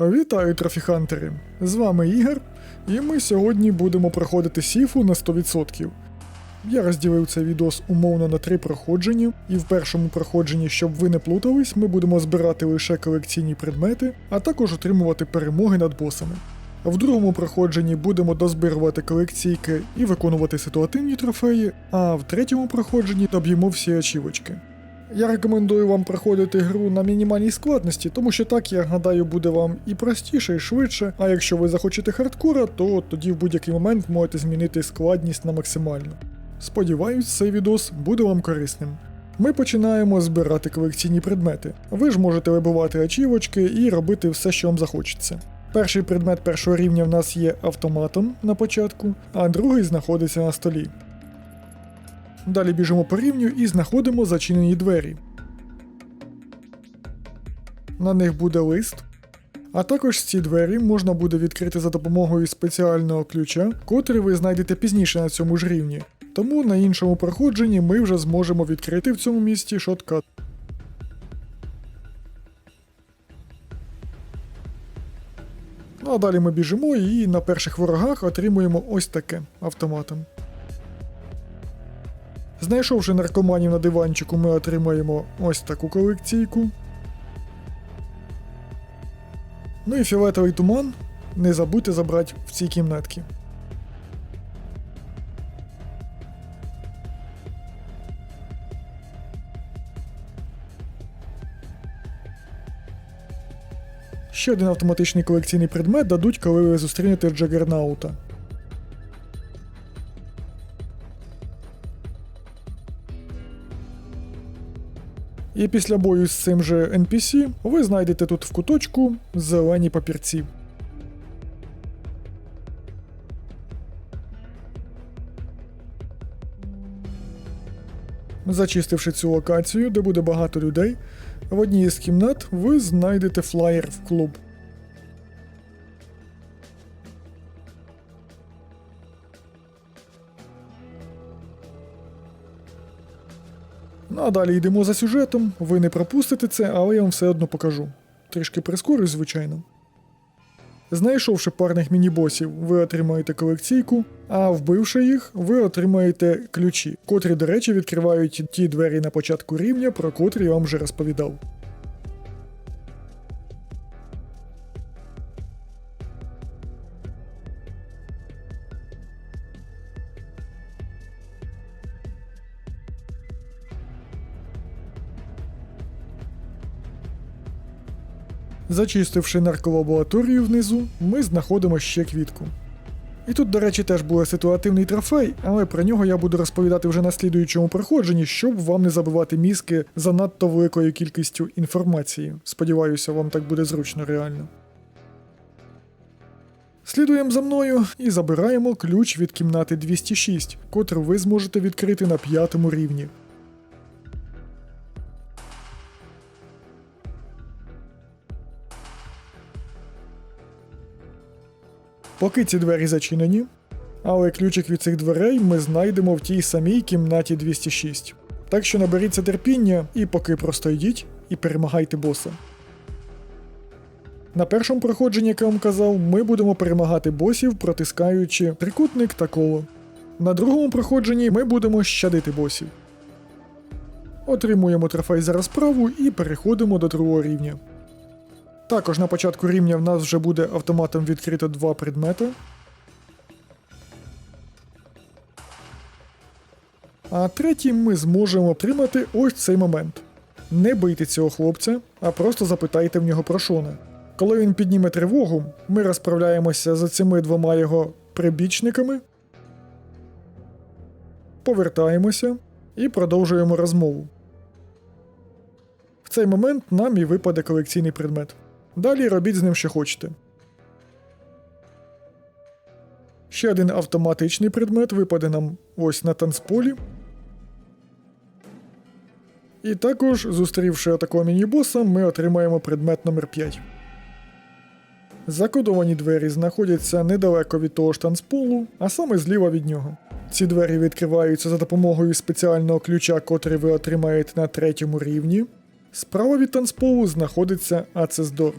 Вітаю, трофіхантери! З вами Ігор, і ми сьогодні будемо проходити Сіфу на 100%. Я розділив цей відос умовно на три проходження, і в першому проходженні, щоб ви не плутались, ми будемо збирати лише колекційні предмети, а також отримувати перемоги над босами. В другому проходженні будемо дозбирувати колекційки і виконувати ситуативні трофеї, а в третьому проходженні доб'ємо всі ачівочки. Я рекомендую вам проходити гру на мінімальній складності, тому що так, я гадаю, буде вам і простіше, і швидше. А якщо ви захочете хардкора, то тоді в будь-який момент можете змінити складність на максимальну. Сподіваюсь, цей відос буде вам корисним. Ми починаємо збирати колекційні предмети. Ви ж можете вибивати ачівочки і робити все, що вам захочеться. Перший предмет першого рівня в нас є автоматом на початку, а другий знаходиться на столі. Далі біжимо по рівню і знаходимо зачинені двері. На них буде лист. А також ці двері можна буде відкрити за допомогою спеціального ключа, котрий ви знайдете пізніше на цьому ж рівні. Тому на іншому проходженні ми вже зможемо відкрити в цьому місці шоткат. Ну а далі ми біжимо і на перших ворогах отримуємо ось таке автоматом. Знайшовши наркоманів на диванчику, ми отримаємо ось таку колекційку. Ну і фіолетовий туман не забудьте забрати в цій кімнатці. Ще один автоматичний колекційний предмет дадуть, коли ви зустрінете Джагернаута. І після бою з цим же NPC ви знайдете тут в куточку зелені папірці. Зачистивши цю локацію, де буде багато людей, в одній із кімнат ви знайдете флаєр в клуб. А далі йдемо за сюжетом. Ви не пропустите це, але я вам все одно покажу. Трішки прискорюсь, звичайно. Знайшовши парних мінібосів, ви отримаєте колекційку, а вбивши їх, ви отримаєте ключі, котрі, до речі, відкривають ті двері на початку рівня, про котрі я вам вже розповідав. Зачистивши нарколабораторію внизу, ми знаходимо ще квітку. І тут, до речі, теж буде ситуативний трофей, але про нього я буду розповідати вже на слідуючому проходженні, щоб вам не забивати мізки занадто великою кількістю інформації. Сподіваюся, вам так буде зручно реально. Слідуємо за мною і забираємо ключ від кімнати 206, котру ви зможете відкрити на п'ятому рівні. Поки ці двері зачинені, але ключик від цих дверей ми знайдемо в тій самій кімнаті 206. Так що наберіться терпіння і поки просто йдіть і перемагайте боса. На першому проходженні, як я вам казав, ми будемо перемагати босів, протискаючи трикутник та коло. На другому проходженні ми будемо щадити босів. Отримуємо трофей за розправу і переходимо до другого рівня. Також на початку рівня в нас вже буде автоматом відкрито два предмети. А третій ми зможемо отримати ось цей момент. Не бийте цього хлопця, а просто запитайте в нього про Шона. Коли він підніме тривогу, ми розправляємося з цими двома його прибічниками, повертаємося і продовжуємо розмову. В цей момент нам і випаде колекційний предмет. Далі робіть з ним що хочете. Ще один автоматичний предмет випаде нам ось на танцполі. І також, зустрівши такого міні-боса, ми отримаємо предмет номер 5 Закодовані двері знаходяться недалеко від того ж танцполу, а саме зліва від нього. Ці двері відкриваються за допомогою спеціального ключа, котрий ви отримаєте на третьому рівні. Справа від танцполу знаходиться Ацесдор.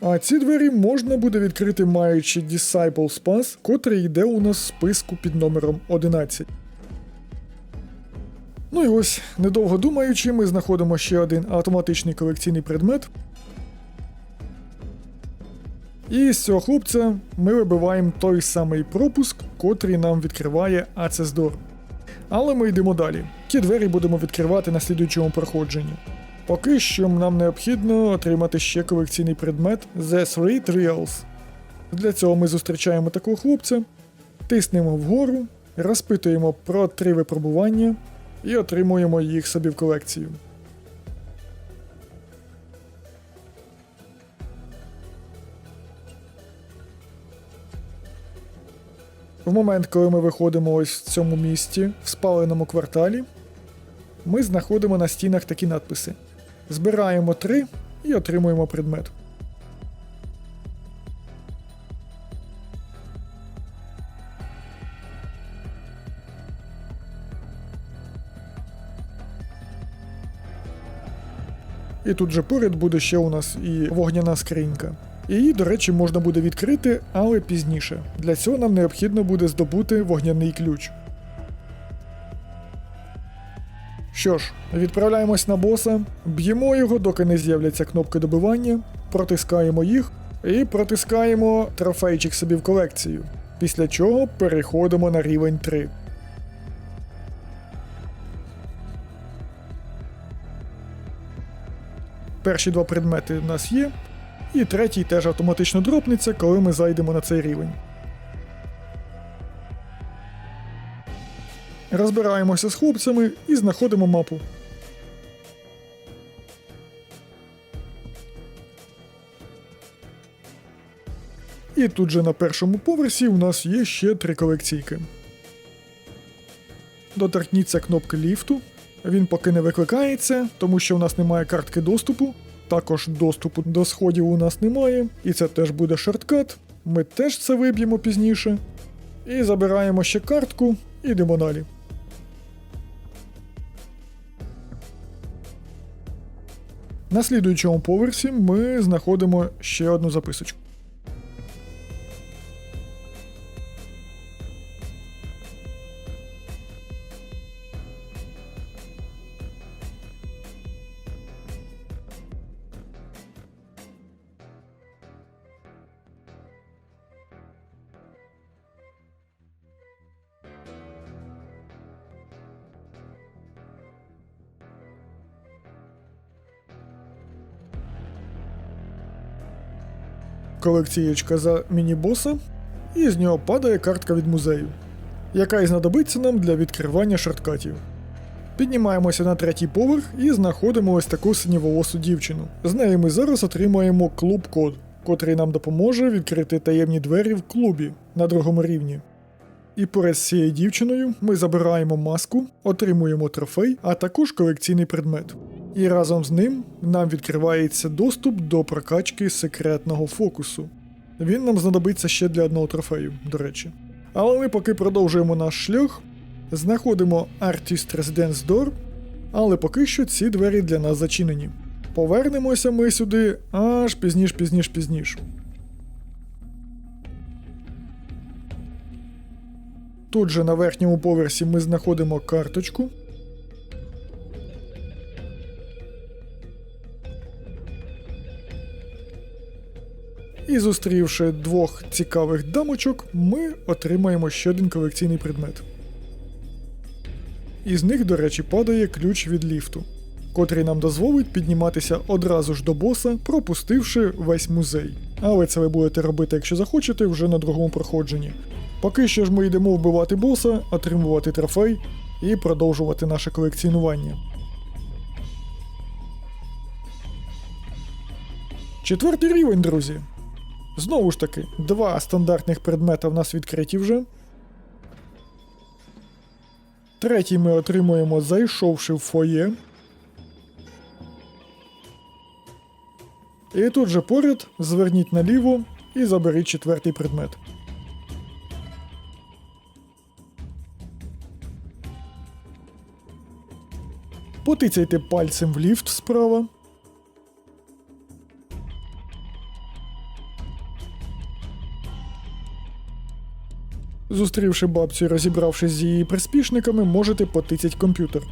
А ці двері можна буде відкрити маючи Disciple Pass, котрий йде у нас в списку під номером 11. Ну і ось, недовго думаючи, ми знаходимо ще один автоматичний колекційний предмет. І з цього хлопця ми вибиваємо той самий пропуск, котрий нам відкриває Door. Але ми йдемо далі. Ті двері будемо відкривати на слідуючому проходженні. Поки що нам необхідно отримати ще колекційний предмет The Three Trials. Для цього ми зустрічаємо такого хлопця, тиснемо вгору, розпитуємо про три випробування і отримуємо їх собі в колекцію. В момент, коли ми виходимо ось в цьому місті, в спаленому кварталі, ми знаходимо на стінах такі надписи: Збираємо три і отримуємо предмет. І тут же поряд буде ще у нас і вогняна скринька. Її, до речі, можна буде відкрити, але пізніше. Для цього нам необхідно буде здобути вогняний ключ. Що ж, відправляємось на боса, б'ємо його, доки не з'являться кнопки добивання, протискаємо їх і протискаємо трофейчик собі в колекцію. Після чого переходимо на рівень 3. Перші два предмети в нас є, і третій теж автоматично дропнеться, коли ми зайдемо на цей рівень. Розбираємося з хлопцями і знаходимо мапу. І тут же на першому поверсі у нас є ще три колекційки. Доторкніться кнопки ліфту. Він поки не викликається, тому що у нас немає картки доступу. Також доступу до сходів у нас немає, і це теж буде шорткат. Ми теж це виб'ємо пізніше. І забираємо ще картку, і йдемо далі. На слідуючому поверсі ми знаходимо ще одну записочку. Колекцієчка за міні-боса, і з нього падає картка від музею, яка і знадобиться нам для відкривання шорткатів. Піднімаємося на третій поверх і знаходимо ось таку синіволосу дівчину. З нею ми зараз отримаємо клуб-код, котрий нам допоможе відкрити таємні двері в клубі на другому рівні. І поряд з цією дівчиною ми забираємо маску, отримуємо трофей, а також колекційний предмет. І разом з ним нам відкривається доступ до прокачки секретного фокусу. Він нам знадобиться ще для одного трофею, до речі. Але ми поки продовжуємо наш шлях, знаходимо Artist Residence Door, але поки що ці двері для нас зачинені. Повернемося ми сюди аж пізніш, пізніш, пізніш. Тут же на верхньому поверсі ми знаходимо карточку. І зустрівши двох цікавих дамочок, ми отримаємо ще один колекційний предмет. Із них, до речі, падає ключ від ліфту, котрий нам дозволить підніматися одразу ж до боса, пропустивши весь музей. Але це ви будете робити, якщо захочете, вже на другому проходженні. Поки що ж ми йдемо вбивати боса, отримувати трофей і продовжувати наше колекціонування. Четвертий рівень, друзі. Знову ж таки, два стандартних предмета в нас відкриті вже. Третій ми отримуємо, зайшовши в фоє. І тут же поряд зверніть наліво і заберіть четвертий предмет. Потицяйте пальцем в ліфт справа. Зустрівши бабцю і розібравшись з її приспішниками, можете потицять комп'ютер.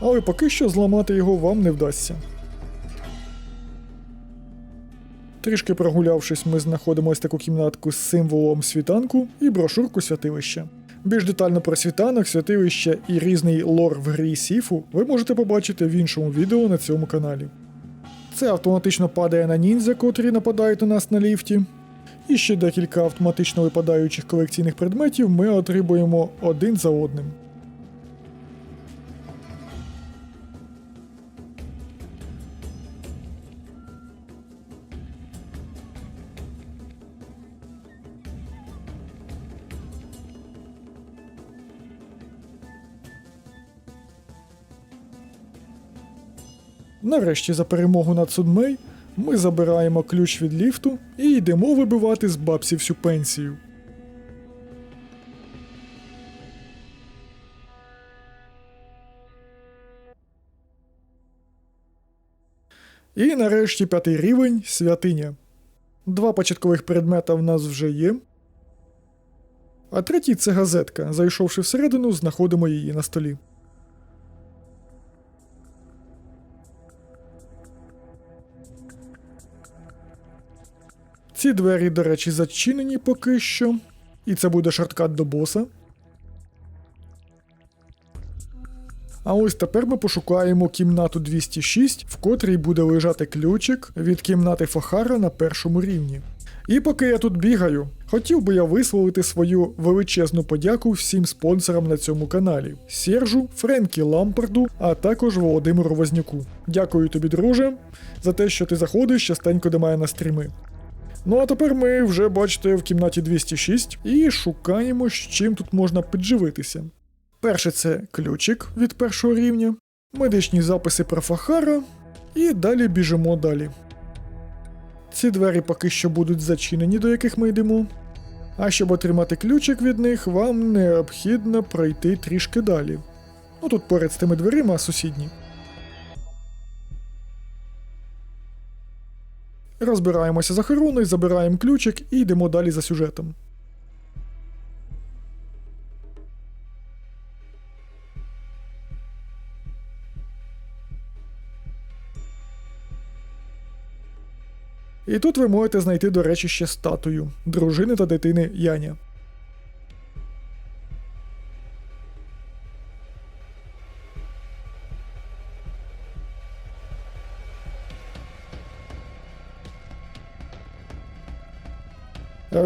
Але поки що зламати його вам не вдасться. Трішки прогулявшись, ми знаходимо ось таку кімнатку з символом світанку і брошурку святилища. Більш детально про світанок, святилище і різний лор в грі Сіфу ви можете побачити в іншому відео на цьому каналі. Це автоматично падає на ніндзя, котрі нападають на нас на ліфті. І ще декілька автоматично випадаючих колекційних предметів ми отримуємо один за одним. Нарешті за перемогу над Судмей ми забираємо ключ від ліфту і йдемо вибивати з бабсі всю пенсію. І нарешті п'ятий рівень святиня. Два початкових предмета в нас вже є. А третій це газетка. Зайшовши всередину, знаходимо її на столі. Ці двері, до речі, зачинені поки що. І це буде шорткат до боса. А ось тепер ми пошукаємо кімнату 206, в котрій буде лежати ключик від кімнати Фахара на першому рівні. І поки я тут бігаю, хотів би я висловити свою величезну подяку всім спонсорам на цьому каналі: Сержу, Френкі Лампарду, а також Володимиру Вознюку. Дякую тобі, друже, за те, що ти заходиш частенько до мене на стріми. Ну а тепер ми вже бачите в кімнаті 206 і шукаємо, з чим тут можна підживитися. Перше це ключик від першого рівня, медичні записи про Фахара, і далі біжимо далі. Ці двері поки що будуть зачинені, до яких ми йдемо. А щоб отримати ключик від них, вам необхідно пройти трішки далі. Ну тут поряд з тими дверима сусідні. Розбираємося з охороною, забираємо ключик і йдемо далі за сюжетом. І тут ви можете знайти, до речі, ще статую дружини та дитини Яня.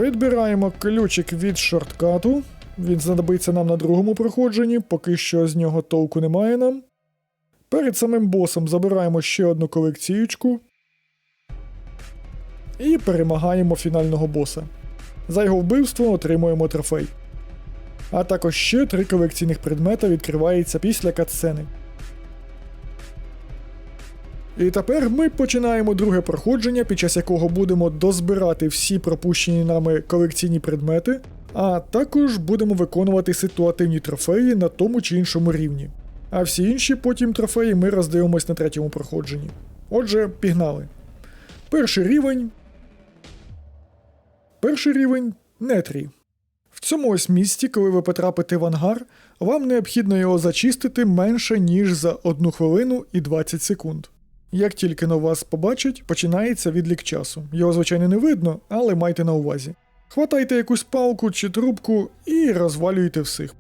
Відбираємо ключик від шорткату. Він знадобиться нам на другому проходженні, поки що з нього толку немає нам. Перед самим босом забираємо ще одну колекціючку. І перемагаємо фінального боса. За його вбивство отримуємо трофей. А також ще три колекційних предмета відкривається після катсцени. І тепер ми починаємо друге проходження, під час якого будемо дозбирати всі пропущені нами колекційні предмети, а також будемо виконувати ситуативні трофеї на тому чи іншому рівні. А всі інші потім трофеї ми роздивимось на третьому проходженні. Отже, пігнали. Перший рівень. Перший рівень нетрі. В цьому ось місці, коли ви потрапите в ангар, вам необхідно його зачистити менше, ніж за 1 хвилину і 20 секунд. Як тільки на вас побачать, починається відлік часу. Його, звичайно, не видно, але майте на увазі. Хватайте якусь палку чи трубку і розвалюйте всіх.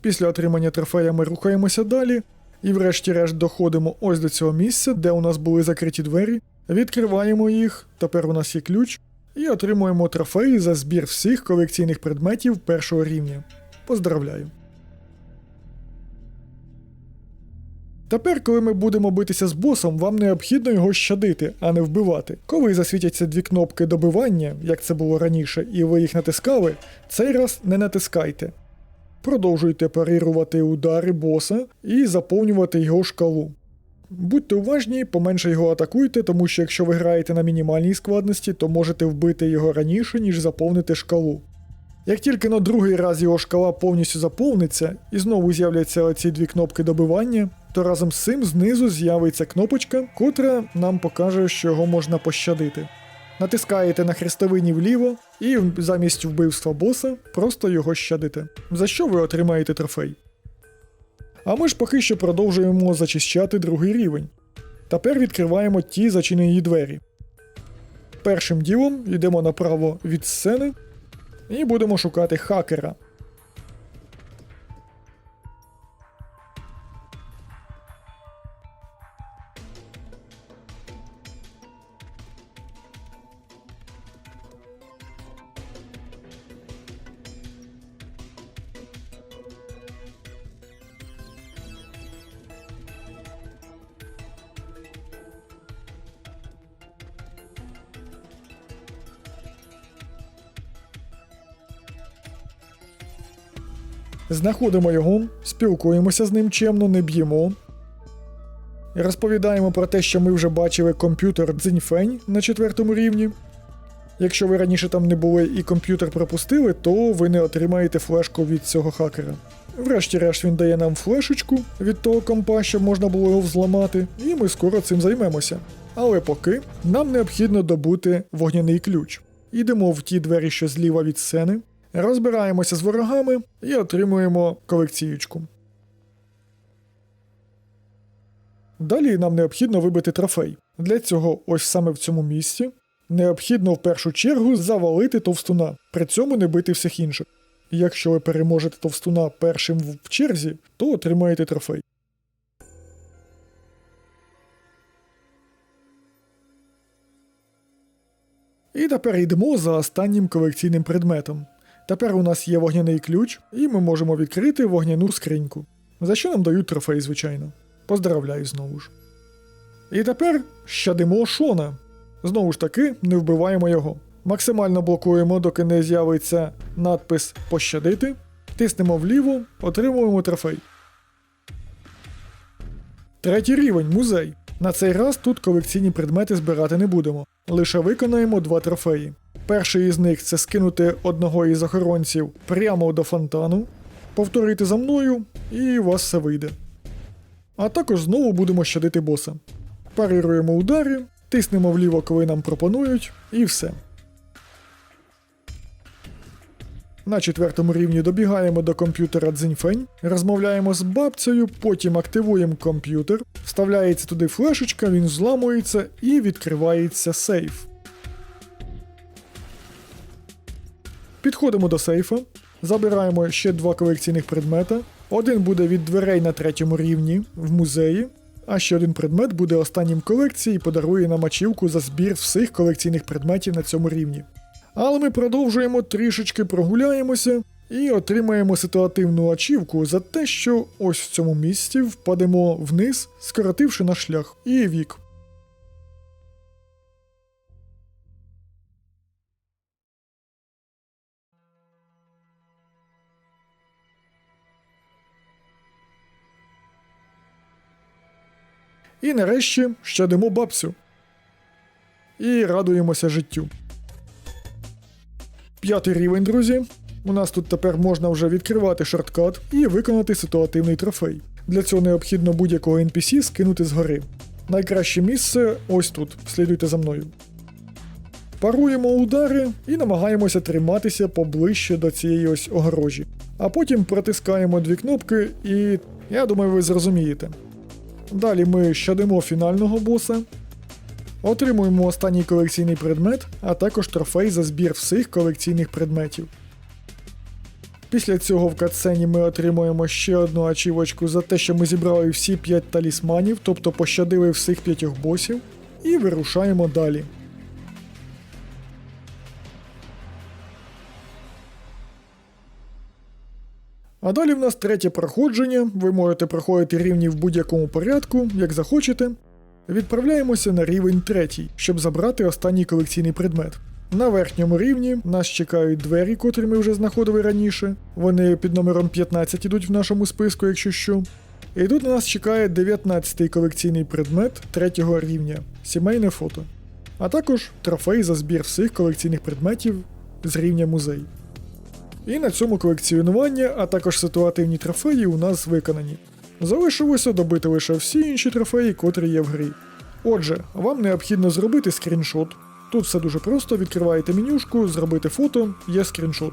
Після отримання трофея ми рухаємося далі, і врешті-решт доходимо ось до цього місця, де у нас були закриті двері, відкриваємо їх, тепер у нас є ключ, і отримуємо трофеї за збір всіх колекційних предметів першого рівня. Поздравляю! Тепер, коли ми будемо битися з босом, вам необхідно його щадити, а не вбивати. Коли засвітяться дві кнопки добивання, як це було раніше, і ви їх натискали, цей раз не натискайте. Продовжуйте парирувати удари боса і заповнювати його шкалу. Будьте уважні, поменше його атакуйте, тому що якщо ви граєте на мінімальній складності, то можете вбити його раніше, ніж заповнити шкалу. Як тільки на другий раз його шкала повністю заповниться і знову з'являться оці дві кнопки добивання, то разом з цим знизу з'явиться кнопочка, котра нам покаже, що його можна пощадити. Натискаєте на хрестовині вліво і замість вбивства боса просто його щадите, за що ви отримаєте трофей. А ми ж поки що продовжуємо зачищати другий рівень. Тепер відкриваємо ті зачинені двері. Першим ділом йдемо направо від сцени і будемо шукати хакера. Знаходимо його, спілкуємося з ним чемно, не б'ємо. Розповідаємо про те, що ми вже бачили комп'ютер Дзиньфень на четвертому рівні. Якщо ви раніше там не були і комп'ютер пропустили, то ви не отримаєте флешку від цього хакера. Врешті-решт він дає нам флешечку від того компа, щоб можна було його взламати, і ми скоро цим займемося. Але поки нам необхідно добути вогняний ключ. Ідемо в ті двері, що зліва від сцени, розбираємося з ворогами і отримуємо колекціючку. Далі нам необхідно вибити трофей. Для цього, ось саме в цьому місці, необхідно в першу чергу завалити товстуна, при цьому не бити всіх інших. Якщо ви переможете товстуна першим в черзі, то отримаєте трофей. І тепер йдемо за останнім колекційним предметом. Тепер у нас є вогняний ключ, і ми можемо відкрити вогняну скриньку. За що нам дають трофей, звичайно. Поздравляю знову ж. І тепер щадимо Шона. Знову ж таки, не вбиваємо його. Максимально блокуємо, доки не з'явиться надпис Пощадити. Тиснемо вліво, отримуємо трофей. Третій рівень музей. На цей раз тут колекційні предмети збирати не будемо. Лише виконаємо два трофеї. Перший із них це скинути одного із охоронців прямо до фонтану. Повторюйте за мною, і у вас все вийде. А також знову будемо щадити боса. Парируємо удари, тиснемо вліво, коли нам пропонують, і все. На четвертому рівні добігаємо до комп'ютера Дзиньфень, розмовляємо з бабцею, потім активуємо комп'ютер, вставляється туди флешечка, він зламується і відкривається сейф. Підходимо до сейфа, забираємо ще два колекційних предмета. Один буде від дверей на третьому рівні в музеї, а ще один предмет буде останнім колекції і подарує нам ачівку за збір всіх колекційних предметів на цьому рівні. Але ми продовжуємо трішечки прогуляємося і отримаємо ситуативну ачівку за те, що ось в цьому місці впадемо вниз, скоротивши наш шлях і вік. І нарешті щадимо бабцю. І радуємося життю. П'ятий рівень, друзі. У нас тут тепер можна вже відкривати шорткат і виконати ситуативний трофей. Для цього необхідно будь-якого NPC скинути згори. Найкраще місце ось тут. Слідуйте за мною. Паруємо удари і намагаємося триматися поближче до цієї ось огорожі. А потім протискаємо дві кнопки, і я думаю, ви зрозумієте. Далі ми щадимо фінального боса, отримуємо останній колекційний предмет, а також трофей за збір всіх колекційних предметів. Після цього в катсцені ми отримуємо ще одну ачівочку за те, що ми зібрали всі 5 талісманів, тобто пощадили всіх 5 босів, і вирушаємо далі. А далі в нас третє проходження. Ви можете проходити рівні в будь-якому порядку, як захочете. Відправляємося на рівень третій, щоб забрати останній колекційний предмет. На верхньому рівні нас чекають двері, котрі ми вже знаходили раніше. Вони під номером 15 ідуть в нашому списку, якщо що. І тут на нас чекає 19-й колекційний предмет третього рівня сімейне фото. А також трофей за збір всіх колекційних предметів з рівня музей. І на цьому колекціонування, а також ситуативні трофеї у нас виконані. Залишилося добити лише всі інші трофеї, котрі є в грі. Отже, вам необхідно зробити скріншот, Тут все дуже просто, відкриваєте менюшку, зробити фото, є скріншот.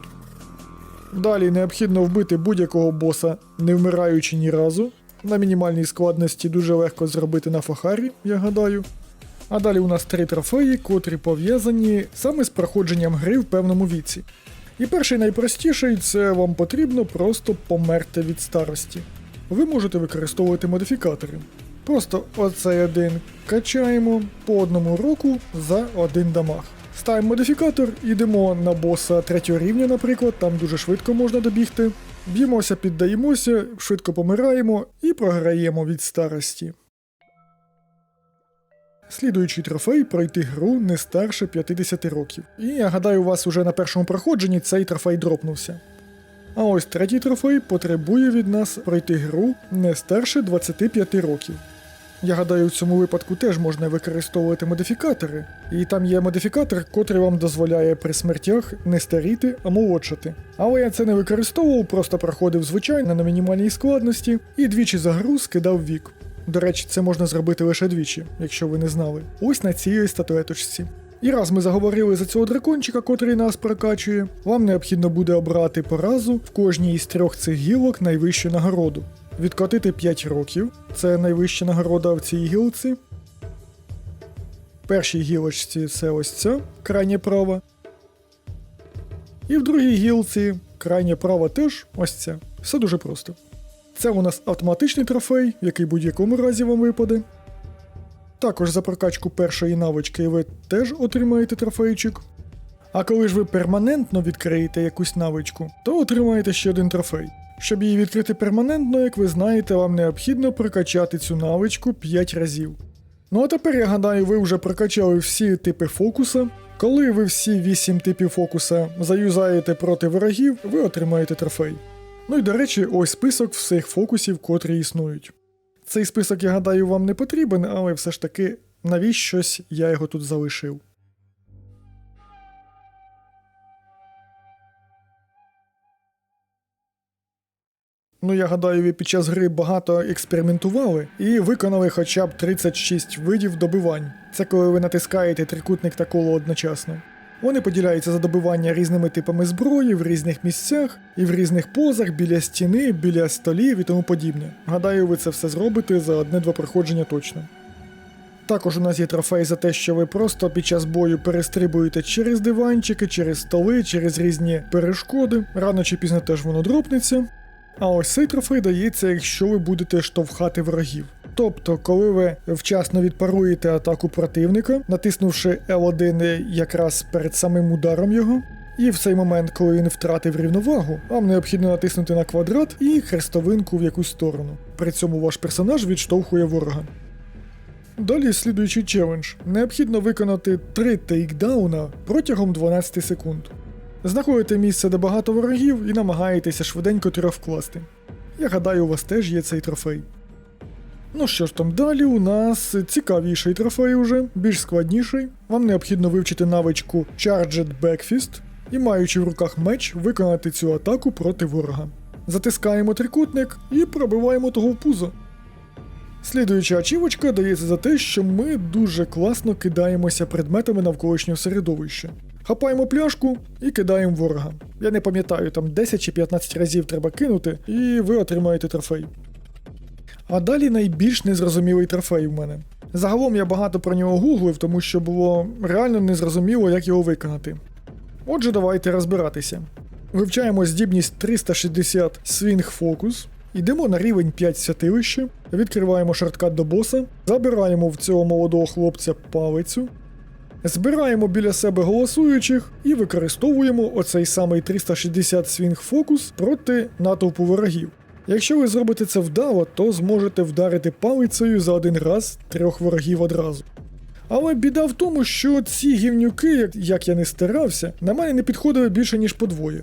Далі необхідно вбити будь-якого боса, не вмираючи ні разу. На мінімальній складності дуже легко зробити на фахарі, я гадаю. А далі у нас три трофеї, котрі пов'язані саме з проходженням гри в певному віці. І перший найпростіший це вам потрібно просто померти від старості. Ви можете використовувати модифікатори. Просто оцей один качаємо по одному року за один дамаг. Ставимо модифікатор, йдемо на боса третього рівня, наприклад, там дуже швидко можна добігти. Б'ємося, піддаємося, швидко помираємо і програємо від старості. Слідуючий трофей пройти гру не старше 50 років. І я гадаю, у вас уже на першому проходженні цей трофей дропнувся. А ось третій трофей потребує від нас пройти гру не старше 25 років. Я гадаю, в цьому випадку теж можна використовувати модифікатори, і там є модифікатор, котрий вам дозволяє при смертях не старіти, а молодшати. Але я це не використовував, просто проходив звичайно на мінімальній складності і двічі за гру скидав вік. До речі, це можна зробити лише двічі, якщо ви не знали. Ось на цій статуеточці. І раз ми заговорили за цього дракончика, котрий нас прокачує, вам необхідно буде обрати по разу в кожній із трьох цих гілок найвищу нагороду. Відкотити 5 років це найвища нагорода в цій гілці. Першій гілочці це ось ця, крайня права. І в другій гілці крайня права теж ось ця. Все дуже просто. Це у нас автоматичний трофей, який в будь-якому разі вам випаде. Також за прокачку першої навички ви теж отримаєте трофейчик. А коли ж ви перманентно відкриєте якусь навичку, то отримаєте ще один трофей. Щоб її відкрити перманентно, як ви знаєте, вам необхідно прокачати цю навичку 5 разів. Ну а тепер я гадаю, ви вже прокачали всі типи фокуса. Коли ви всі 8 типів фокуса заюзаєте проти ворогів, ви отримаєте трофей. Ну і до речі, ось список всіх фокусів, котрі існують. Цей список, я гадаю, вам не потрібен, але все ж таки, навіщось я його тут залишив. Ну, я гадаю, ви під час гри багато експериментували і виконали хоча б 36 видів добивань. Це коли ви натискаєте трикутник та коло одночасно. Вони поділяються за добивання різними типами зброї в різних місцях і в різних позах, біля стіни, біля столів і тому подібне. Гадаю, ви це все зробите за одне-два проходження точно. Також у нас є трофей за те, що ви просто під час бою перестрибуєте через диванчики, через столи, через різні перешкоди. Рано чи пізно теж воно дропнеться. А ось цей трофей дається, якщо ви будете штовхати ворогів. Тобто, коли ви вчасно відпаруєте атаку противника, натиснувши L1 якраз перед самим ударом його, і в цей момент, коли він втратив рівновагу, вам необхідно натиснути на квадрат і хрестовинку в якусь сторону. При цьому ваш персонаж відштовхує ворога. Далі слідуючий челендж. Необхідно виконати 3 тейкдауна протягом 12 секунд. Знаходите місце, де багато ворогів, і намагаєтеся швиденько трьох вкласти. Я гадаю, у вас теж є цей трофей. Ну що ж там далі, у нас цікавіший трофей уже, більш складніший. Вам необхідно вивчити навичку Charged Backfist і, маючи в руках меч, виконати цю атаку проти ворога. Затискаємо трикутник і пробиваємо того в пузо. Слідуюча ачівочка дається за те, що ми дуже класно кидаємося предметами навколишнього середовища. Хапаємо пляшку і кидаємо ворога. Я не пам'ятаю, там 10 чи 15 разів треба кинути, і ви отримаєте трофей. А далі найбільш незрозумілий трофей в мене. Загалом я багато про нього гуглив, тому що було реально незрозуміло, як його виконати. Отже, давайте розбиратися. Вивчаємо здібність 360 Swing Focus, йдемо на рівень 5 святилище, відкриваємо шорткат до боса, забираємо в цього молодого хлопця палицю, збираємо біля себе голосуючих і використовуємо оцей самий 360 Swing Focus проти натовпу ворогів. Якщо ви зробите це вдало, то зможете вдарити палицею за один раз трьох ворогів одразу. Але біда в тому, що ці гівнюки, як, я не старався, на мене не підходили більше, ніж подвоє.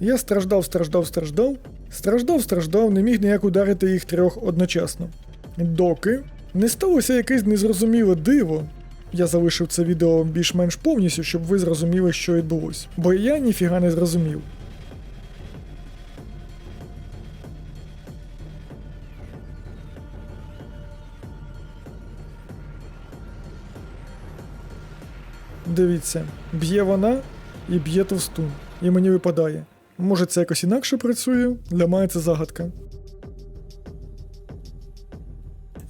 Я страждав, страждав, страждав, страждав, страждав, не міг ніяк ударити їх трьох одночасно. Доки не сталося якесь незрозуміле диво. Я залишив це відео більш-менш повністю, щоб ви зрозуміли, що відбулось. Бо я ніфіга не зрозумів. Дивіться, б'є вона і б'є товсту, І мені випадає. Може це якось інакше працює, для мене це загадка.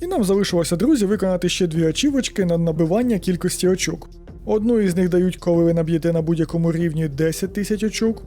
І нам залишилося, друзі, виконати ще дві очівочки на набивання кількості очок. Одну із них дають, коли ви наб'єте на будь-якому рівні 10 тисяч очок,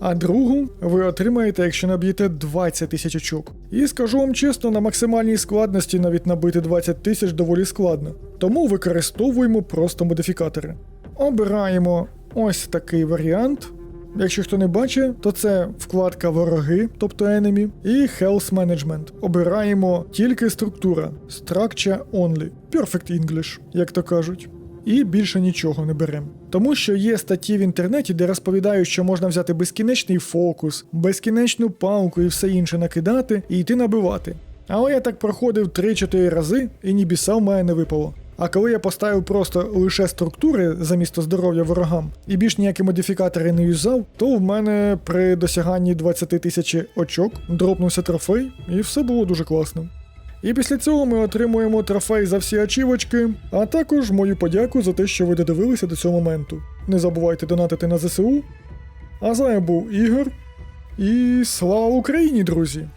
а другу ви отримаєте, якщо наб'єте 20 тисяч очок. І скажу вам чесно, на максимальній складності навіть набити 20 тисяч доволі складно. Тому використовуємо просто модифікатори. Обираємо ось такий варіант. Якщо хто не бачить, то це вкладка Вороги, тобто Enemy, і Health Management. Обираємо тільки структура Structure Only. Perfect English, як то кажуть. І більше нічого не беремо. Тому що є статті в інтернеті, де розповідають, що можна взяти безкінечний фокус, безкінечну палку і все інше накидати і йти набивати. Але я так проходив 3-4 рази і ні біса в мене не випало. А коли я поставив просто лише структури замісто здоров'я ворогам і більш ніякі модифікатори не юзав, то в мене при досяганні 20 тисяч очок дропнувся трофей, і все було дуже класно. І після цього ми отримуємо трофей за всі ачівочки, а також мою подяку за те, що ви додивилися до цього моменту. Не забувайте донатити на ЗСУ. А з вами був Ігор. І слава Україні, друзі!